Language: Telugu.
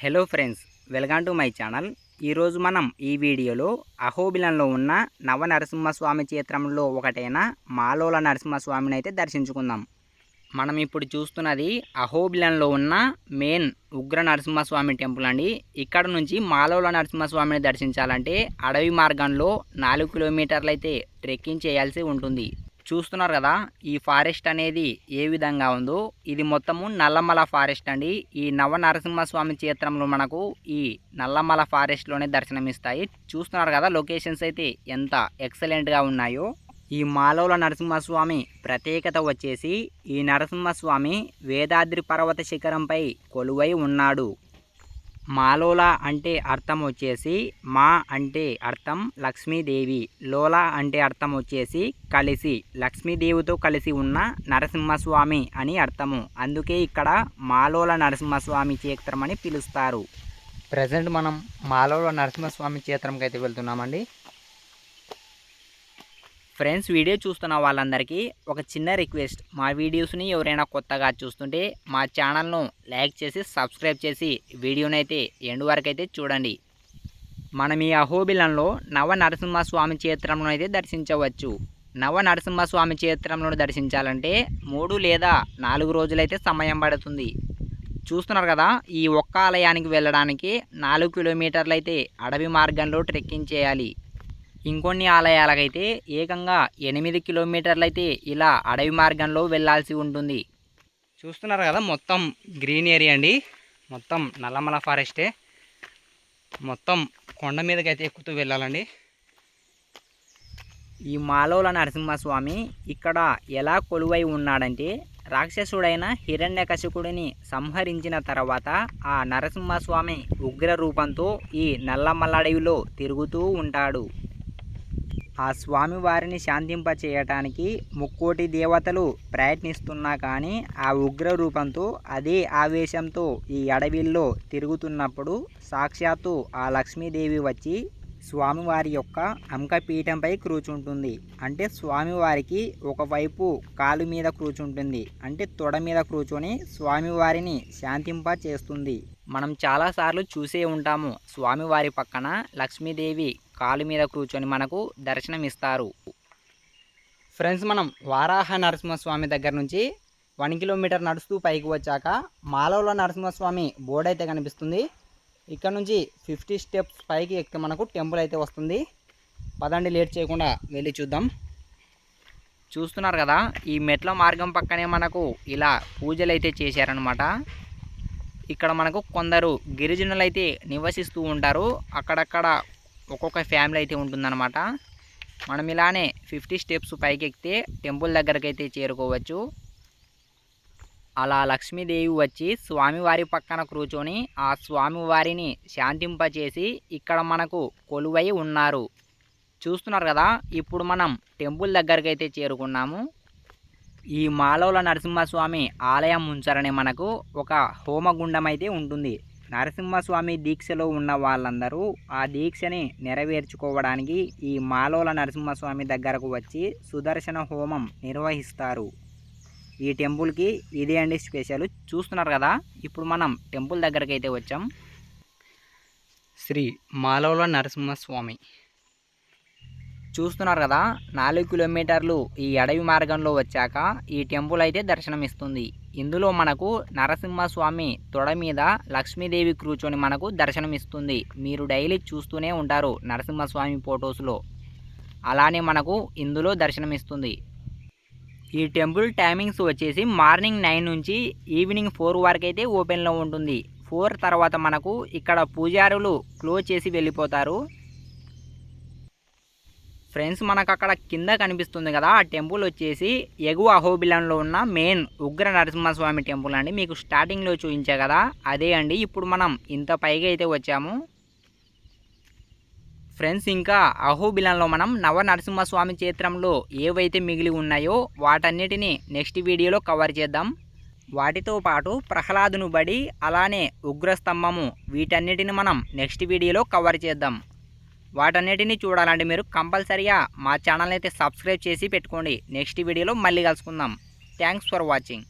Hello friends welcome to my channel. ఈరోజు మనం ఈ వీడియోలో అహోబిలంలో ఉన్న నవ నరసింహస్వామి క్షేత్రంలో ఒకటైన మాలోల నరసింహస్వామిని అయితే దర్శించుకుందాం. మనం ఇప్పుడు చూస్తున్నది అహోబిలంలో ఉన్న మెయిన్ ఉగ్ర నరసింహస్వామి టెంపుల్ అండి. ఇక్కడ నుంచి మాలోల నరసింహస్వామిని దర్శించాలంటే అడవి మార్గంలో నాలుగు కిలోమీటర్లు అయితే ట్రెక్కింగ్ చేయాల్సి ఉంటుంది. చూస్తున్నారు కదా ఈ ఫారెస్ట్ అనేది ఏ విధంగా ఉందో. ఇది మొత్తము నల్లమల ఫారెస్ట్ అండి. ఈ నవ నరసింహస్వామి క్షేత్రంలో మనకు ఈ నల్లమల ఫారెస్ట్లోనే దర్శనమిస్తాయి. చూస్తున్నారు కదా లొకేషన్స్ అయితే ఎంత ఎక్సలెంట్గా ఉన్నాయో. ఈ మాలోల నరసింహస్వామి ప్రత్యేకత వచ్చేసి ఈ నరసింహస్వామి వేదాద్రి పర్వత శిఖరంపై కొలువై ఉన్నాడు. మాలోల అంటే అర్థం వచ్చేసి మా అంటే అర్థం లక్ష్మీదేవి. లోల అంటే అర్థం వచ్చేసి కలిసి లక్ష్మీదేవితో కలిసి ఉన్న నరసింహస్వామి అని అర్థము. అందుకే ఇక్కడ మాలోల నరసింహస్వామి క్షేత్రం అని పిలుస్తారు. ప్రజెంట్ మనం మాలోల నరసింహస్వామి క్షేత్రంకి అయితే వెళ్తున్నామండి. ఫ్రెండ్స్ వీడియో చూస్తున్న వాళ్ళందరికీ ఒక చిన్న రిక్వెస్ట్. మా వీడియోస్ని ఎవరైనా కొత్తగా చూస్తుంటే మా ఛానల్ను లైక్ చేసి సబ్స్క్రైబ్ చేసి వీడియోని అయితే ఎండ్ వరకు అయితే చూడండి. మనం ఈ అహోబిలంలో నవ నరసింహస్వామి క్షేత్రంలో అయితే దర్శించవచ్చు. నవ నరసింహస్వామి క్షేత్రంలో దర్శించాలంటే మూడు లేదా నాలుగు రోజులైతే సమయం పడుతుంది. చూస్తున్నారు కదా ఈ ఒక్క ఆలయానికి వెళ్ళడానికి నాలుగు కిలోమీటర్లు అయితే అడవి మార్గంలో ట్రెక్కింగ్ చేయాలి. ఇంకొన్ని ఆలయాలకైతే ఏకంగా ఎనిమిది కిలోమీటర్లు అయితే ఇలా అడవి మార్గంలో వెళ్ళాల్సి ఉంటుంది. చూస్తున్నారు కదా మొత్తం గ్రీన్ ఏరియా అండి. మొత్తం నల్లమల ఫారెస్టే. మొత్తం కొండ మీదకి అయితే ఎక్కుతూ వెళ్ళాలండి. ఈ మాలోల నరసింహస్వామి ఇక్కడ ఎలా కొలువై ఉన్నాడంటే రాక్షసుడైన హిరణ్యకశికుడిని సంహరించిన తర్వాత ఆ నరసింహస్వామి ఉగ్ర రూపంతో ఈ నల్లమల్లడవిలో తిరుగుతూ ఉంటాడు. ఆ స్వామివారిని శాంతింప చేయటానికి ముక్కోటి దేవతలు ప్రయత్నిస్తున్నా కానీ ఆ ఉగ్ర రూపంతో అదే ఆవేశంతో ఈ అడవిల్లో తిరుగుతున్నప్పుడు సాక్షాత్తు ఆ లక్ష్మీదేవి వచ్చి స్వామివారి యొక్క అంకపీఠంపై కూర్చుంటుంది. అంటే స్వామివారికి ఒకవైపు కాలు మీద కూర్చుంటుంది. అంటే తొడ మీద కూర్చొని స్వామివారిని శాంతింప చేస్తుంది మనం చాలాసార్లు చూసే ఉంటాము. స్వామివారి పక్కన లక్ష్మీదేవి కాలు మీద కూర్చొని మనకు దర్శనం ఇస్తారు ఫ్రెండ్స్ మనం వారాహ నరసింహస్వామి దగ్గర నుంచి వన్ కిలోమీటర్ నడుస్తూ పైకి వచ్చాక మాలవలో నరసింహస్వామి బోర్డు అయితే కనిపిస్తుంది. ఇక్కడ నుంచి ఫిఫ్టీ స్టెప్స్ పైకి ఎక్కితే మనకు టెంపుల్ అయితే వస్తుంది. పదండి లేట్ చేయకుండా వెళ్ళి చూద్దాం. చూస్తున్నారు కదా ఈ మెట్ల మార్గం పక్కనే మనకు ఇలా పూజలు అయితే చేశారనమాట ఇక్కడ మనకు కొందరు గిరిజనులు అయితే నివసిస్తూ ఉంటారు. అక్కడక్కడ ఒక్కొక్క ఫ్యామిలీ అయితే ఉంటుందన్నమాట. మనం ఇలానే ఫిఫ్టీ స్టెప్స్ పైకి ఎక్కితే టెంపుల్ దగ్గరకు అయితే చేరుకోవచ్చు. అలా లక్ష్మీదేవి వచ్చి స్వామివారి పక్కన కూర్చొని ఆ స్వామివారిని శాంతింపచేసి ఇక్కడ మనకు కొలువై ఉన్నారు. చూస్తున్నారు కదా ఇప్పుడు మనం టెంపుల్ దగ్గరకు అయితే చేరుకున్నాము. ఈ మాలవుల నరసింహస్వామి ఆలయం ఉంచారని మనకు ఒక హోమగుండం అయితే ఉంటుంది. నరసింహస్వామి దీక్షలో ఉన్న వాళ్ళందరూ ఆ దీక్షని నెరవేర్చుకోవడానికి ఈ మాలోల నరసింహస్వామి దగ్గరకు వచ్చి సుదర్శన హోమం నిర్వహిస్తారు. ఈ టెంపుల్కి ఇదే అండి స్పెషల్. చూస్తున్నారు కదా? ఇప్పుడు మనం టెంపుల్ దగ్గరకైతే వచ్చాం. శ్రీ మాలోల నరసింహస్వామి. చూస్తున్నారు కదా నాలుగు కిలోమీటర్లు ఈ అడవి మార్గంలో వచ్చాక ఈ టెంపుల్ అయితే దర్శనమిస్తుంది. ఇందులో మనకు నరసింహస్వామి తొడ మీద లక్ష్మీదేవి కూర్చొని మనకు దర్శనమిస్తుంది. మీరు డైలీ చూస్తూనే ఉంటారు నరసింహస్వామి ఫొటోస్లో. అలానే మనకు ఇందులో దర్శనమిస్తుంది. ఈ టెంపుల్ టైమింగ్స్ వచ్చేసి మార్నింగ్ నైన్ నుంచి ఈవినింగ్ ఫోర్ వరకు అయితే ఓపెన్లో ఉంటుంది. ఫోర్ తర్వాత మనకు ఇక్కడ పూజారులు క్లోజ్ చేసి వెళ్ళిపోతారు. ఫ్రెండ్స్ మనకు అక్కడ కింద కనిపిస్తుంది కదా ఆ టెంపుల్ వచ్చేసి ఎగువ అహోబిలంలో ఉన్న మెయిన్ ఉగ్ర నరసింహస్వామి టెంపుల్ అండి. మీకు స్టార్టింగ్లో చూపించా కదా అదే అండి. ఇప్పుడు మనం ఇంత పైగా అయితే వచ్చాము. ఫ్రెండ్స్ ఇంకా అహోబిలంలో మనం నవ నరసింహస్వామి క్షేత్రంలో ఏవైతే మిగిలి ఉన్నాయో వాటన్నిటిని నెక్స్ట్ వీడియోలో కవర్ చేద్దాం. వాటితో పాటు ప్రహ్లాదును బడి అలానే ఉగ్రస్తంభము వీటన్నిటిని మనం నెక్స్ట్ వీడియోలో కవర్ చేద్దాం. వాటన్నిటిని చూడాలంటే మీరు కంపల్సరిగా మా ఛానల్ అయితే సబ్స్క్రైబ్ చేసి పెట్టుకోండి. నెక్స్ట్ వీడియోలో మళ్ళీ కలుసుకుందాం. Thanks for watching.